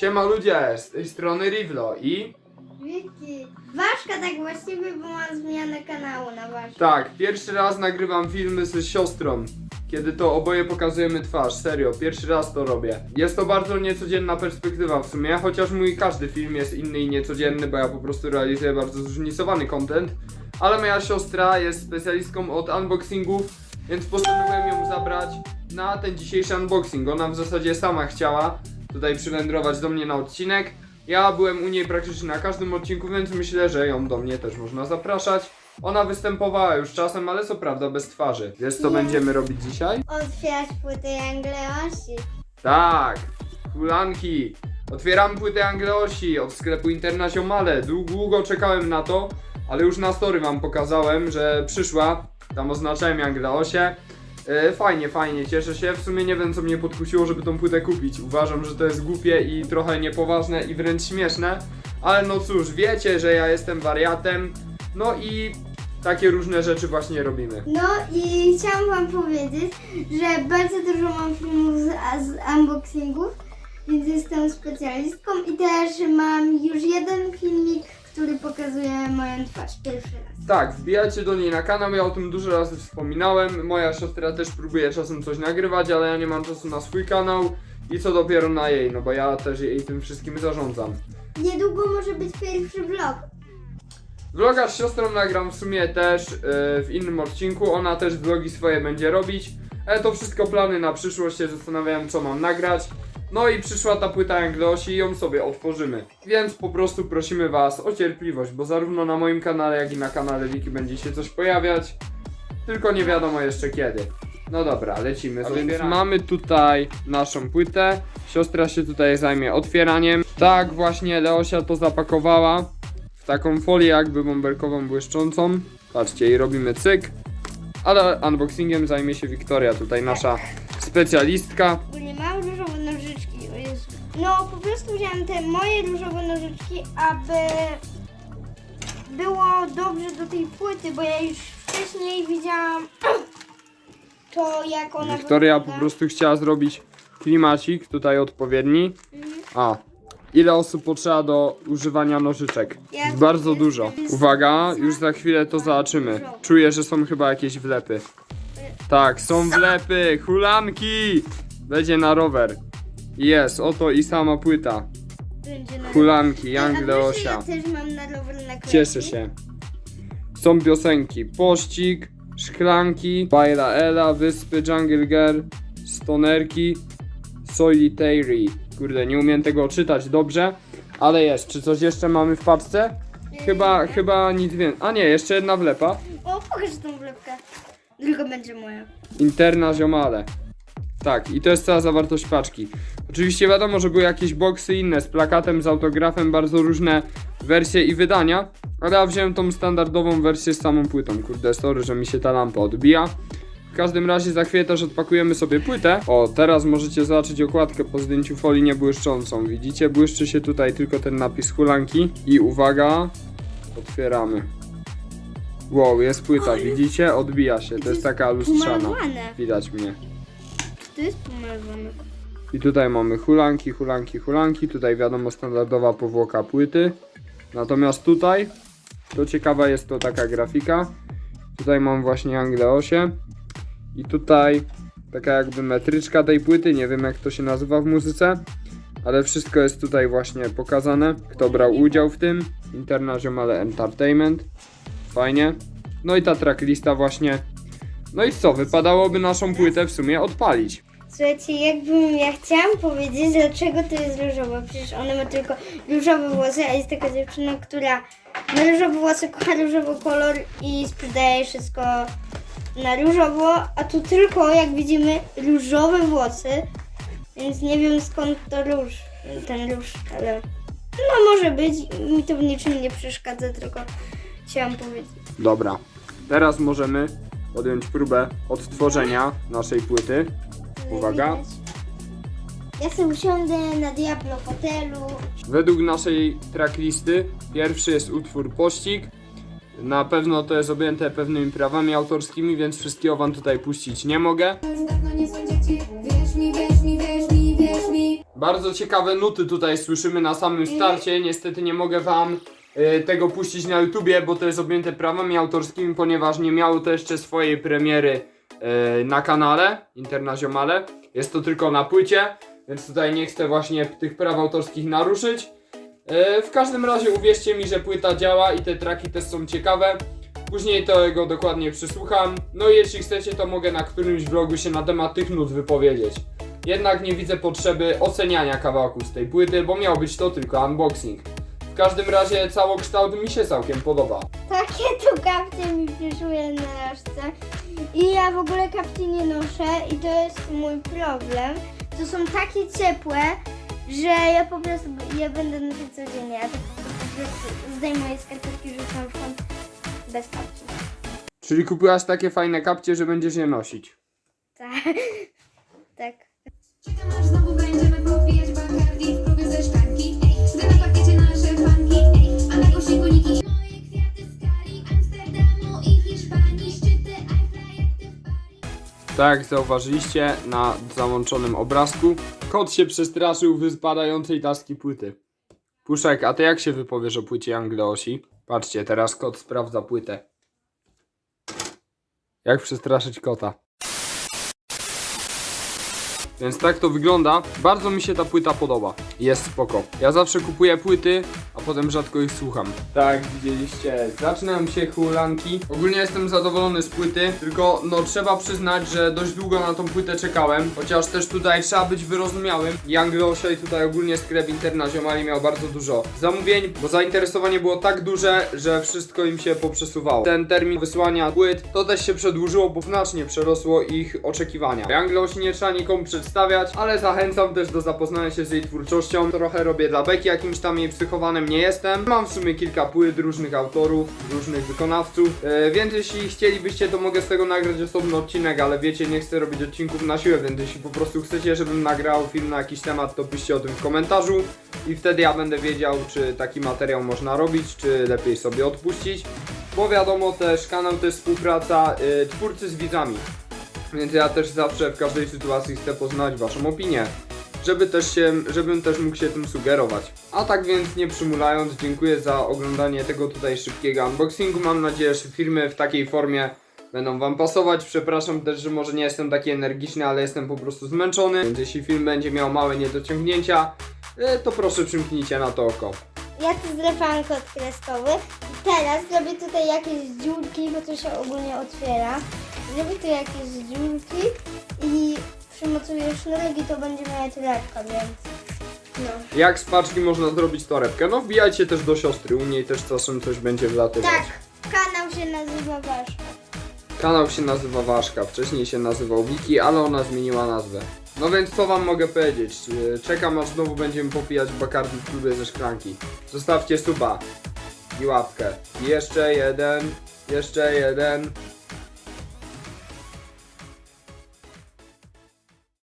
Siema ludzie, z tej strony Rivlo i Wiki. Ważka tak właściwie, bo mam zmianę kanału na ważkę. tak, pierwszy raz nagrywam filmy z siostrą, kiedy to oboje pokazujemy twarz, serio, pierwszy raz to robię. Jest to bardzo niecodzienna perspektywa w sumie, chociaż mój każdy film jest inny i niecodzienny, bo ja po prostu realizuję bardzo zróżnicowany content, ale moja siostra jest specjalistką od unboxingów, więc postanowiłem ją zabrać na ten dzisiejszy unboxing. Ona w zasadzie sama chciała tutaj przywędrować do mnie na odcinek. Ja byłem u niej praktycznie na każdym odcinku, więc myślę, że ją do mnie też można zapraszać. Ona występowała już czasem, ale co prawda bez twarzy. Wiesz co Nie. będziemy robić dzisiaj? Otwierać płytę Angleosi. Tak, hulanki. Otwieram płytę Angleosi od sklepu Internazionale. Dłu- Długo czekałem na to, ale już na story wam pokazałem, że przyszła. Tam oznaczałem Angleosie. E, fajnie, fajnie, cieszę się. W sumie nie wiem, co mnie podkusiło, żeby tą płytę kupić. Uważam, że to jest głupie i trochę niepoważne i wręcz śmieszne. Ale no cóż, wiecie, że ja jestem wariatem. No i takie różne rzeczy właśnie robimy. No i chciałam wam powiedzieć, że bardzo dużo mam filmów z, z unboxingów, więc jestem specjalistką i też mam już jeden filmik, który pokazuje moją twarz pierwszy raz. Tak, wbijajcie do niej na kanał, ja o tym dużo razy wspominałem. Moja siostra też próbuje czasem coś nagrywać, ale ja nie mam czasu na swój kanał i co dopiero na jej, no bo ja też jej tym wszystkim zarządzam. Niedługo może być pierwszy vlog. Vloga z siostrą nagram w sumie też yy, w innym odcinku, ona też vlogi swoje będzie robić, ale to wszystko plany na przyszłość, się zastanawiałem co mam nagrać. No i przyszła ta płyta Anglosi i ją sobie otworzymy. Więc po prostu prosimy was o cierpliwość, bo zarówno na moim kanale, jak i na kanale Wiki będzie się coś pojawiać. Tylko nie wiadomo jeszcze kiedy. No dobra, lecimy. A więc mamy tutaj naszą płytę. Siostra się tutaj zajmie otwieraniem. Tak właśnie Leosia to zapakowała w taką folię jakby bąbelkową błyszczącą. Patrzcie, i robimy cyk. Ale unboxingiem zajmie się Wiktoria, tutaj nasza specjalistka. No po prostu wziąłem te moje różowe nożyczki, aby było dobrze do tej płyty, bo ja już wcześniej widziałam to jak ona Wiktoria po wygląda. prostu chciała zrobić klimacik tutaj odpowiedni. Mhm. A, ile osób potrzeba do używania nożyczek? Ja Bardzo jestem dużo. z- Uwaga, już za chwilę to zobaczymy. Czuję, że są chyba jakieś wlepy. Tak, są wlepy, hulanki! Będzie na rower. Jest, oto i sama płyta. Będzie na Hulanki, Young Leosia. Ja też mam na rower naklejki. Cieszę się. Są piosenki Pościg, Szklanki, Baila Ela, Wyspy, Jungle Girl, Stonerki, Solitary. Kurde, nie umiem tego czytać dobrze, ale jest. Czy coś jeszcze mamy w paczce? Chyba, chyba nic więcej. A nie, jeszcze jedna wlepa. O, pokaż tą wlepkę. Tylko będzie moja. Interna ziomale. Tak, i to jest cała zawartość paczki. Oczywiście wiadomo, że były jakieś boksy inne z plakatem, z autografem, bardzo różne wersje i wydania, ale ja wziąłem tą standardową wersję z samą płytą. Kurde, sorry, że mi się ta lampa odbija. W każdym razie za chwilę też odpakujemy sobie płytę. O, teraz możecie zobaczyć okładkę po zdjęciu folii niebłyszczącą. Widzicie, błyszczy się tutaj tylko ten napis hulanki. I uwaga, otwieramy. Wow, jest płyta, widzicie? Odbija się, to jest taka lustrzana. Widać mnie. To jest pomalowane. I tutaj mamy hulanki, hulanki, hulanki. Tutaj wiadomo standardowa powłoka płyty. Natomiast tutaj, to ciekawa jest to taka grafika. Tutaj mam właśnie Angleosie. I tutaj taka jakby metryczka tej płyty. Nie wiem jak to się nazywa w muzyce. Ale wszystko jest tutaj właśnie pokazane. Kto brał udział w tym. International Entertainment. Fajnie. No i ta tracklista właśnie. No i co? Wypadałoby naszą płytę w sumie odpalić. Słuchajcie, jakbym ja chciałam powiedzieć, dlaczego to jest różowe. Przecież ona ma tylko różowe włosy, a jest taka dziewczyna, która ma różowe włosy, kocha różowy kolor i sprzedaje wszystko na różowo, a tu tylko, jak widzimy, różowe włosy. Więc nie wiem skąd to róż, ten róż, ale no może być. Mi to w niczym nie przeszkadza, tylko chciałam powiedzieć. Dobra, teraz możemy podjąć próbę odtworzenia naszej płyty. Uwaga. Ja sobie usiądę na Diablo fotelu. Według naszej tracklisty pierwszy jest utwór Pościg. Na pewno to jest objęte pewnymi prawami autorskimi, więc wszystkiego wam tutaj puścić nie mogę. Już dawno nie są dzieci, wierz mi, wierz mi, wierz mi, wierz mi Bardzo ciekawe nuty tutaj słyszymy na samym starcie. Niestety nie mogę wam y, tego puścić na YouTubie, bo to jest objęte prawami autorskimi, ponieważ nie miało to jeszcze swojej premiery na kanale Internaziomale. Jest to tylko na płycie, więc tutaj nie chcę właśnie tych praw autorskich naruszyć. Y, w każdym razie uwierzcie mi, że płyta działa i te traki też są ciekawe. Później tego dokładnie przysłucham. No i jeśli chcecie, to mogę na którymś vlogu się na temat tych nut wypowiedzieć. Jednak nie widzę potrzeby oceniania kawałków z tej płyty, bo miał być to tylko unboxing. W każdym razie całokształt mi się całkiem podoba. Takie tu kapcie mi przyszły na raszce. I ja w ogóle kapci nie noszę i to jest mój problem. To są takie ciepłe, że ja po prostu je będę nosić codziennie. Ja tak po prostu zdejmuję skarpetki, rzucam w kąt bez kapci. Czyli kupiłaś takie fajne kapcie, że będziesz je nosić. Tak. tak. Czekam aż znowu będziemy popijać Tak jak zauważyliście na załączonym obrazku, kot się przestraszył wyspadającej taski płyty. Puszek, a ty jak się wypowiesz o płycie Angleosi? Patrzcie, teraz kot sprawdza płytę. Jak przestraszyć kota? Więc tak to wygląda. Bardzo mi się ta płyta podoba. Jest spoko. Ja zawsze kupuję płyty, a potem rzadko ich słucham. Tak, widzieliście. Zaczynają się hulanki. Ogólnie jestem zadowolony z płyty, tylko no trzeba przyznać, że dość długo na tą płytę czekałem. Chociaż też tutaj trzeba być wyrozumiałym. Young Losia i tutaj ogólnie sklep Internaziomali miał bardzo dużo zamówień, bo zainteresowanie było tak duże, że wszystko im się poprzesuwało. Ten termin wysłania płyt to też się przedłużyło, bo znacznie przerosło ich oczekiwania. Young Losi nie trzeba nikomu przedstawiać, ale zachęcam też do zapoznania się z jej twórczością. Trochę robię dla Beki, jakimś tam jej psychowanym nie jestem. Mam w sumie kilka płyt różnych autorów, różnych wykonawców, e, więc jeśli chcielibyście, to mogę z tego nagrać osobny odcinek, ale wiecie, nie chcę robić odcinków na siłę, więc jeśli po prostu chcecie, żebym nagrał film na jakiś temat, to piszcie o tym w komentarzu i wtedy ja będę wiedział, czy taki materiał można robić, czy lepiej sobie odpuścić. Bo wiadomo też, kanał to jest współpraca y, twórcy z widzami. Więc ja też zawsze w każdej sytuacji chcę poznać waszą opinię. Żeby też się, żebym też mógł się tym sugerować. A tak więc nie przymulając, dziękuję za oglądanie tego tutaj szybkiego unboxingu. Mam nadzieję, że filmy w takiej formie będą wam pasować. Przepraszam też, że może nie jestem taki energiczny, ale jestem po prostu zmęczony. Więc jeśli film będzie miał małe niedociągnięcia, y, to proszę przymknijcie na to oko. Ja tu zlepałam kod kreskowy. I teraz zrobię tutaj jakieś dziurki, bo to się ogólnie otwiera. Zrobię tu jakieś dziurki i przymocuję sznurek i to będzie moja torebka, więc no. Jak z paczki można zrobić torebkę? No wbijajcie też do siostry, u niej też czasem coś będzie wlatywać. Tak, kanał się nazywa Waszka. Kanał się nazywa Waszka, wcześniej się nazywał Wiki, ale ona zmieniła nazwę. No więc co wam mogę powiedzieć? E, Czekam aż znowu będziemy popijać Bacardi w klubie ze szklanki. Zostawcie suba i łapkę. Jeszcze jeden, jeszcze jeden.